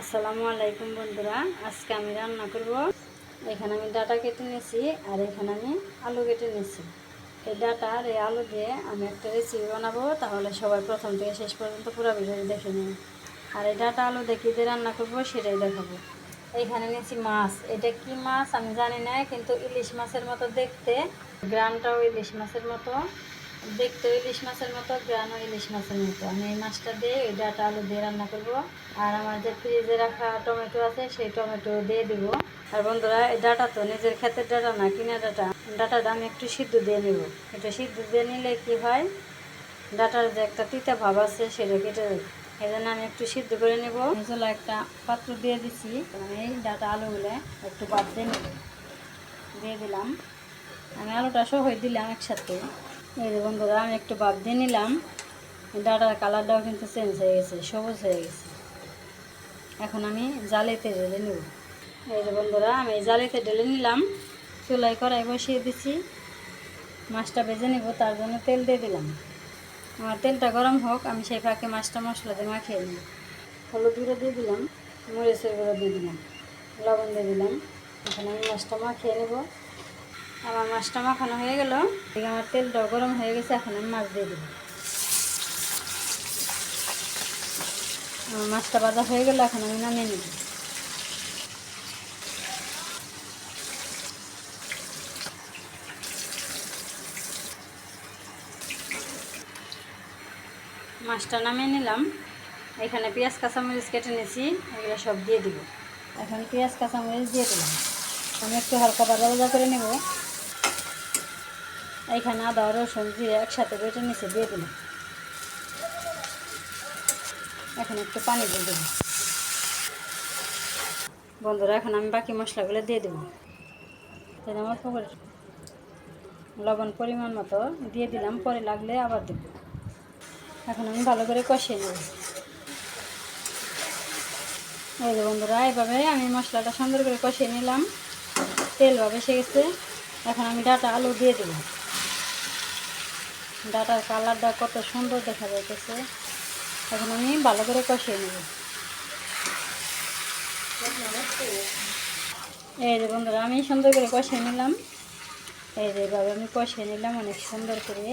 আসসালামু আলাইকুম বন্ধুরা, আজকে আমি রান্না করব। এখানে আমি ডাটা কেটে নিয়েছি আর এখানে আমি আলু কেটে নিয়েছি। এই ডাটা আর এই আলু দিয়ে আমি একটা রেসিপি বানাবো, তাহলে সবাই প্রথম থেকে শেষ পর্যন্ত পুরো ভিডিওটি দেখে নিন। আর এই ডাটা আলু কী দিয়ে রান্না করব সেটাই দেখাবো। এইখানে নিয়েছি মাছ। এটা কি মাছ আমি জানি না, কিন্তু ইলিশ মাছের মতো দেখতে। গ্রানটাও ইলিশ মাছের মতো। দেখতে ইলিশ মাছের মতো গ্রানও ইলিশ মাছের মতো। আমি এই মাছটা দিয়ে ওই ডাটা আলু দিয়ে রান্না করব। আর আমার যে ফ্রিজে রাখা টমেটো আছে, সেই টমেটো দিয়ে দিব। আর বন্ধুরা, এই ডাটা তো নিজের ক্ষেতের ডাটা না, কিনা ডাটা। ডাটাটা আমি একটু সিদ্ধ দিয়ে নেব। এটা সিদ্ধ দিয়ে নিলে কি হয়? ডাটার যে একটা তিতা ভাব আছে, সেটা কেটে এই জন্য আমি একটু সিদ্ধ করে নেব। চলো একটা পাত্র দিয়ে আমি এই ডাটা আলুগুলো একটু বাদ দিয়ে নেব। দিয়ে দিলাম। আমি আলুটা সহ দিলাম একসাথে। এই যে বন্ধুরা, আমি একটু বাদ দিয়ে নিলাম। ডাটার কালারটাও কিন্তু চেঞ্জ হয়ে গেছে, সবুজ হয়ে গেছে। এখন আমি জালেতে ঢেলে নেব। এই যে বন্ধুরা, আমি জালেতে ঢেলে নিলাম। চুলাই কড়াই বসিয়ে দিচ্ছি মাছটা ভেজে নেব, তার জন্য তেল দিয়ে দিলাম। আমার তেলটা গরম হোক, আমি সেই ফাঁকে মাছটা মশলা দিয়ে মাখিয়ে নিই হলুদ গুঁড়ো দিয়ে দিলাম, মরিচের গুঁড়ো দিয়ে দিলাম, লবণ দিয়ে দিলাম। এখন আমি মাছটা মাখিয়ে নেব। আমার মাছটা মাখানো হয়ে গেল। আমার তেলটা গরম হয়ে গেছে, এখন আমি মাছ দিয়ে দেবো। আমার মাছটা বাজা হয়ে গেল, এখন আমি নামিয়ে নেব। মাছটা নামিয়ে নিলাম। এখানে পেঁয়াজ, কাঁচামরিচ কেটে নিয়েছি, এগুলো সব দিয়ে দিব। এখন পেঁয়াজ, কাঁচামরিচ দিয়ে দিলাম। আমি একটু হালকা বাজা ভাজা করে নেব। এইখানে আদা, রসুন দিয়ে একসাথে বেটে নিচে দিয়ে দিলাম। এখন একটু পানি দিয়ে দেবো বন্ধুরা, এখন আমি বাকি মশলাগুলো দিয়ে দেবো। আমার পুকুর লবণ পরিমাণ মতো দিয়ে দিলাম, পরে লাগলে আবার দেব। এখন আমি ভালো করে কষিয়ে নেব। এই যে বন্ধুরা এভাবে আমি মশলাটা সুন্দর করে কষিয়ে নিলাম। তেল ভাবে এসে গেছে এখন আমি ডাটা আলু দিয়ে দেবো ডাটার কালারটা কত সুন্দর দেখা যাইতেছে। এখন আমি ভালো করে কষিয়ে নেব। এই যে বন্ধুরা, আমি সুন্দর করে কষিয়ে নিলাম। এই যে এভাবে আমি কষিয়ে নিলাম, অনেক সুন্দর করে।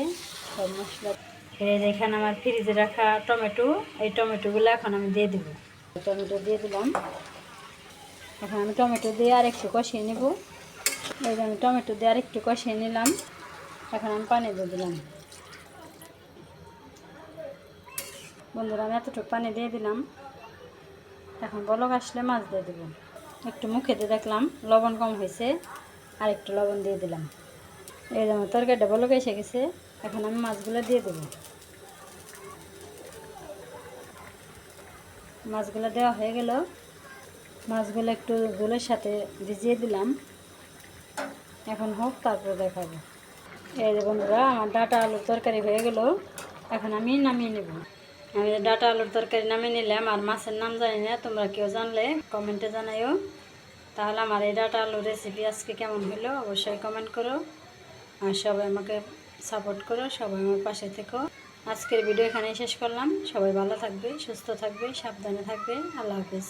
সব মশলা এই যে এখানে আমার ফ্রিজে রাখা টমেটো, এই টমেটোগুলো এখন আমি দিয়ে দেবো। টমেটো দিয়ে দিলাম। এখন আমি টমেটো দিয়ে আর একটু কষিয়ে নেব। এই যে আমি টমেটো দিয়ে আর একটু কষিয়ে নিলাম। এখন আমি পানি দিয়ে দিলাম। বন্ধুরা, আমি এতটুকু পানি দিয়ে দিলাম। এখন বলক আসলে মাছ দিয়ে দেবো। একটু মুখে দিয়ে দেখলাম লবণ কম হয়েছে, আর একটু লবণ দিয়ে দিলাম। এই যেমন তরকারিটা বলক এসে গেছে, এখন আমি মাছগুলো দিয়ে দেবো। মাছগুলো দেওয়া হয়ে গেল। মাছগুলো একটু ঝোলের সাথে ভিজিয়ে দিলাম। এখন হোক, তারপর দেখাবো। এই যে বন্ধুরা, আমার ডাটা আলুর তরকারি হয়ে গেল। এখন আমি নামিয়ে নেব। আমি ডাটা আলুর তরকারি নামে নিলাম আর মাছের নাম জানি না, তোমরা কেউ জানলে কমেন্টে জানাইও। তাহলে আমার এই ডাটা আলুর রেসিপি আজকে কেমন হলো অবশ্যই কমেন্ট করো। আর সবাই আমাকে সাপোর্ট করো, সবাই আমার পাশে থেকো। আজকের ভিডিও এখানেই শেষ করলাম। সবাই ভালো থাকবে, সুস্থ থাকবে, সাবধানে থাকবে। আল্লাহ হাফিজ।